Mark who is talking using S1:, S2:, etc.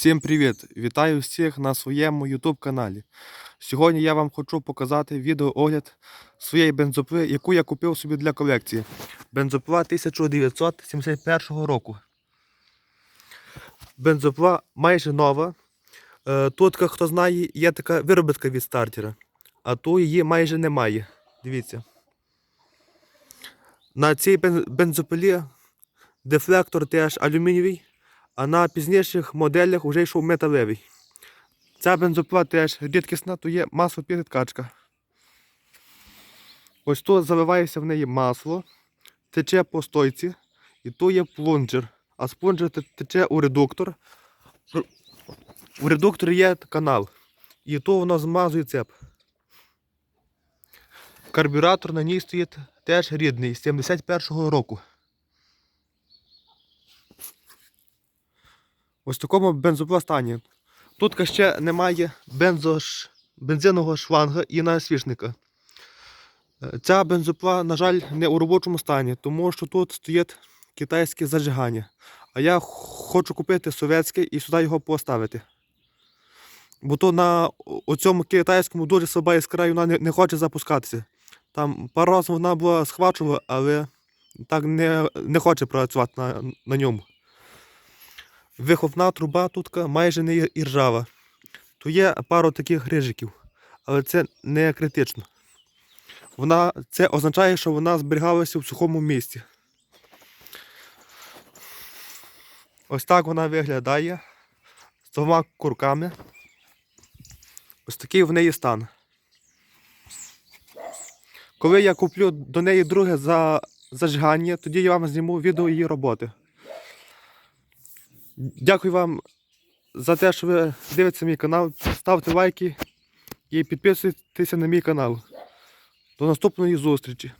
S1: Всім привіт! Вітаю всіх на своєму YouTube каналі. Сьогодні я вам хочу показати відеоогляд своєї бензопили, яку я купив собі для колекції. Бензопила 1971 року. Бензопила майже нова. Е, Тут, хто знає, є така виробітка від стартера, а тут її майже немає. Дивіться. На цій бензопилі дефлектор теж алюмінієвий а на пізніших моделях вже йшов металевий. Ця бензопила теж рідкісна, то є масло-підкачка. Ось тут заливається в неї масло, тече по стойці, і тут є плунжер. А з плунжера тече у редуктор. У редукторі є канал. І то воно змазує цеп. Карбюратор на ній стоїть теж рідний, з 71-го року. Ось такому бензопила стані. Тут ще немає бензош... бензинового шланга і насвішника. Е, Ця бензопила, на жаль, не у робочому стані, тому що тут стоїть китайське зажигання. А я хочу купити совєтське і сюди його поставити. Бо то на цьому китайському дуже слаба іскра і вона не, не хоче запускатися. Там пару разів вона була схвачувала, але так не, не хоче працювати на, на ньому. Виховна труба тут майже не і ржава. То є пару таких рижиків, але це не критично. Вона, це означає, що вона зберігалася в сухому місці. Ось так вона виглядає з двома курками. Ось такий в неї стан. Коли я куплю до неї друге за зажигання, тоді я вам зніму відео її роботи. Дякую вам за те, що ви дивитеся мій канал. Ставте лайки і підписуйтеся на мій канал. До наступної зустрічі.